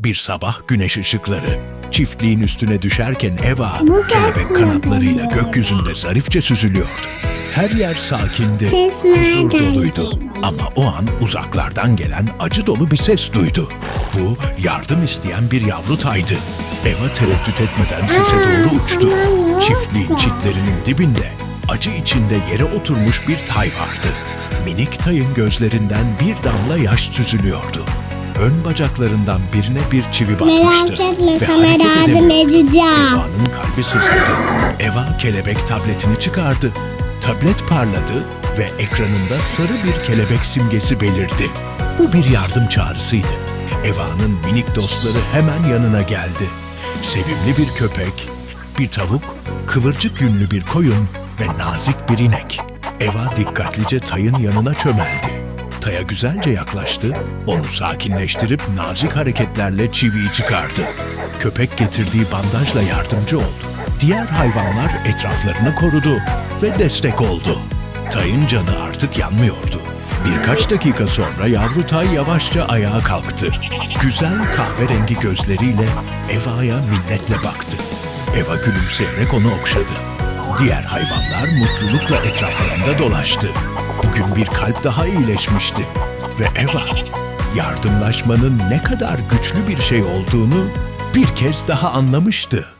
Bir sabah güneş ışıkları çiftliğin üstüne düşerken Eva kelebek kanatlarıyla gökyüzünde zarifçe süzülüyordu. Her yer sakindi, huzur doluydu. Ama o an uzaklardan gelen acı dolu bir ses duydu. Bu yardım isteyen bir yavru taydı. Eva tereddüt etmeden sese doğru uçtu. Çiftliğin çitlerinin dibinde acı içinde yere oturmuş bir tay vardı. Minik tayın gözlerinden bir damla yaş süzülüyordu. Ön bacaklarından birine bir çivi batmıştı. Merak etme ve sana hareket yardım edemiyordu. edeceğim. Eva'nın kalbi sızladı. Eva kelebek tabletini çıkardı. Tablet parladı ve ekranında sarı bir kelebek simgesi belirdi. Bu bir yardım çağrısıydı. Eva'nın minik dostları hemen yanına geldi. Sevimli bir köpek, bir tavuk, kıvırcık yünlü bir koyun ve nazik bir inek. Eva dikkatlice Tay'ın yanına çömeldi. Tay'a güzelce yaklaştı, onu sakinleştirip nazik hareketlerle çiviyi çıkardı. Köpek getirdiği bandajla yardımcı oldu. Diğer hayvanlar etraflarını korudu ve destek oldu. Tay'ın canı artık yanmıyordu. Birkaç dakika sonra yavru Tay yavaşça ayağa kalktı. Güzel kahverengi gözleriyle Eva'ya minnetle baktı. Eva gülümseyerek onu okşadı. Diğer hayvanlar mutlulukla etraflarında dolaştı. Bugün bir kalp daha iyileşmişti. Ve Eva, yardımlaşmanın ne kadar güçlü bir şey olduğunu bir kez daha anlamıştı.